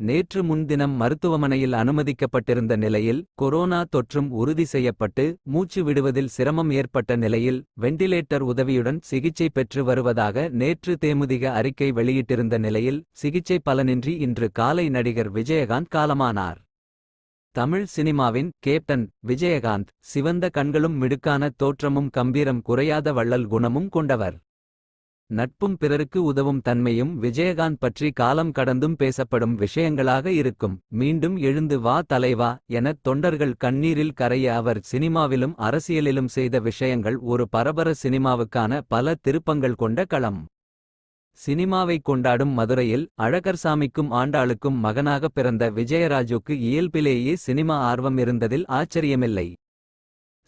நேற்று முன்தினம் மருத்துவமனையில் அனுமதிக்கப்பட்டிருந்த நிலையில் கொரோனா தொற்றும் உறுதி செய்யப்பட்டு மூச்சு விடுவதில் சிரமம் ஏற்பட்ட நிலையில் வெண்டிலேட்டர் உதவியுடன் சிகிச்சை பெற்று வருவதாக நேற்று தேமுதிக அறிக்கை வெளியிட்டிருந்த நிலையில் சிகிச்சை பலனின்றி இன்று காலை நடிகர் விஜயகாந்த் காலமானார். தமிழ் சினிமாவின் கேப்டன் விஜயகாந்த் சிவந்த கண்களும் மிடுக்கான தோற்றமும் கம்பீரம் குறையாத வள்ளல் குணமும் கொண்டவர். நட்பும் பிறருக்கு உதவும் தன்மையும் விஜயகாந்த் பற்றி காலம் கடந்தும் பேசப்படும் விஷயங்களாக இருக்கும். மீண்டும் எழுந்து வா தலைவா எனத் தொண்டர்கள் கண்ணீரில் கரைய அவர் சினிமாவிலும் அரசியலிலும் செய்த விஷயங்கள் ஒரு பரபர சினிமாவுக்கான பல திருப்பங்கள் கொண்ட களம். சினிமாவைக் கொண்டாடும் மதுரையில் அழகர்சாமிக்கும் ஆண்டாளுக்கும் மகனாக பிறந்த விஜயராஜுக்கு இயல்பிலேயே சினிமா ஆர்வம் இருந்ததில் ஆச்சரியமில்லை.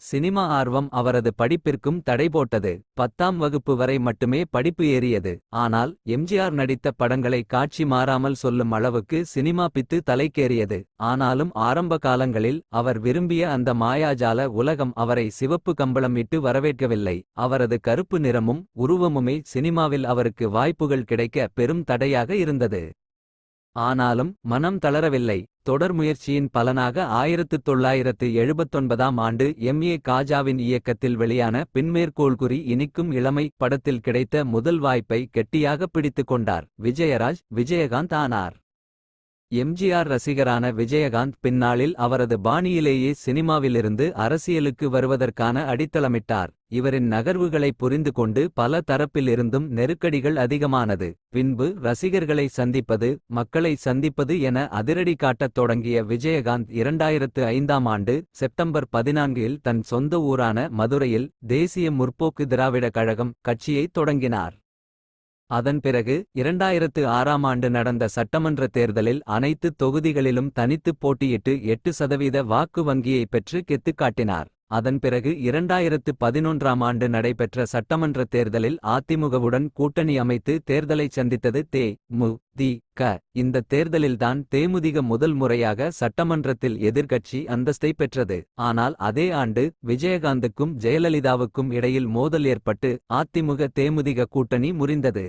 சினிமா ஆர்வம் அவரது படிப்பிற்கும் தடை போட்டது. பத்தாம் வகுப்பு வரை மட்டுமே படிப்பு ஏறியது. ஆனால் எம்ஜிஆர் நடித்த படங்களை காட்சி மாறாமல் சொல்லும் அளவுக்கு சினிமா பித்து தலைக்கேறியது. ஆனாலும் ஆரம்ப காலங்களில் அவர் விரும்பிய அந்த மாயாஜால உலகம் அவரை சிவப்பு கம்பளம் இட்டு வரவேற்கவில்லை. அவரது கருப்பு நிறமும் உருவமுமே சினிமாவில் அவருக்கு வாய்ப்புகள் கிடைக்க பெரும் தடையாக இருந்தது. ஆனாலும் மனம் தளரவில்லை. தொடர் முயற்சியின் பலனாக ஆயிரத்து தொள்ளாயிரத்து எழுபத்தொன்பதாம் ஆண்டு எம். ஏ. காஜாவின் இயக்கத்தில் வெளியான பின்மேற்கோள்குறி இனிக்கும் இளமை படத்தில் கிடைத்த முதல் வாய்ப்பை கெட்டியாக பிடித்துக் கொண்டார். விஜயராஜ் விஜயகாந்த் ஆனார். எம்ஜிஆர் ரசிகரான விஜயகாந்த் பின்னாளில் அவரது பாணியிலேயே சினிமாவிலிருந்து அரசியலுக்கு வருவதற்கான அடித்தளமிட்டார். இவரின் நகர்வுகளை புரிந்து கொண்டு பல தரப்பிலிருந்தும் நெருக்கடிகள் அதிகமானது. பின்பு ரசிகர்களை சந்திப்பது மக்களை சந்திப்பது என அதிரடி காட்டத் தொடங்கிய விஜயகாந்த் இரண்டாயிரத்து ஐந்தாம் ஆண்டு செப்டம்பர் பதினான்கில் தன் சொந்த ஊரான மதுரையில் தேசிய முற்போக்கு திராவிட கழகம் கட்சியைத் தொடங்கினார். அதன் பிறகு இரண்டாயிரத்து ஆறாம் ஆண்டு நடந்த சட்டமன்ற தேர்தலில் அனைத்து தொகுதிகளிலும் தனித்துப் போட்டியிட்டு எட்டு சதவீத வாக்கு வங்கியை பெற்று கெத்துக்காட்டினார் அதன் பிறகு இரண்டாயிரத்து பதினொன்றாம் ஆண்டு நடைபெற்ற சட்டமன்ற தேர்தலில் அதிமுகவுடன் கூட்டணி அமைத்து தேர்தலை சந்தித்தது தே. மு. தி. க. இந்த தேர்தலில்தான் தேமுதிக முதல் முறையாக சட்டமன்றத்தில் எதிர்க்கட்சி அந்தஸ்தை பெற்றது. ஆனால் அதே ஆண்டு விஜயகாந்துக்கும் ஜெயலலிதாவுக்கும் இடையில் மோதல் ஏற்பட்டு அதிமுக தேமுதிக கூட்டணி முறிந்தது.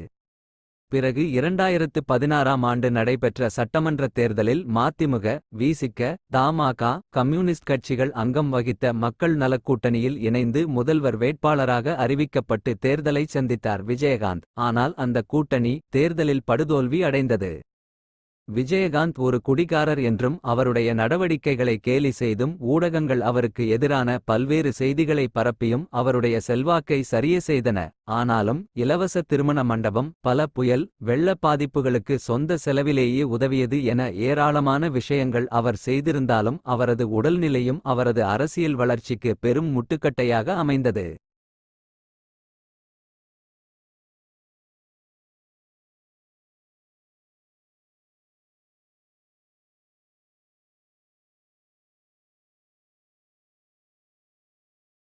பிறகு இரண்டாயிரத்து பதினாறாம் ஆண்டு நடைபெற்ற சட்டமன்ற தேர்தலில் மதிமுக விசிக தமாக கம்யூனிஸ்ட் கட்சிகள் அங்கம் வகித்த மக்கள் நலக் கூட்டணியில் இணைந்து முதல்வர் வேட்பாளராக அறிவிக்கப்பட்டு தேர்தலை சந்தித்தார் விஜயகாந்த். ஆனால் அந்த கூட்டணி தேர்தலில் படுதோல்வி அடைந்தது. விஜயகாந்த் ஒரு குடிகாரர் என்றும் அவருடைய நடவடிக்கைகளை கேலி செய்தும் ஊடகங்கள் அவருக்கு எதிரான பல்வேறு செய்திகளை பரப்பியும் அவருடைய செல்வாக்கை சரிய செய்தன. ஆனாலும் இலவச திருமண மண்டபம் பல புயல் வெள்ள பாதிப்புகளுக்கு சொந்த செலவிலேயே உதவியது என ஏராளமான விஷயங்கள் அவர் செய்திருந்தாலும் அவரது உடல்நிலையும் அவரது அரசியல் வளர்ச்சிக்கு பெரும் முட்டுக்கட்டையாக அமைந்தது.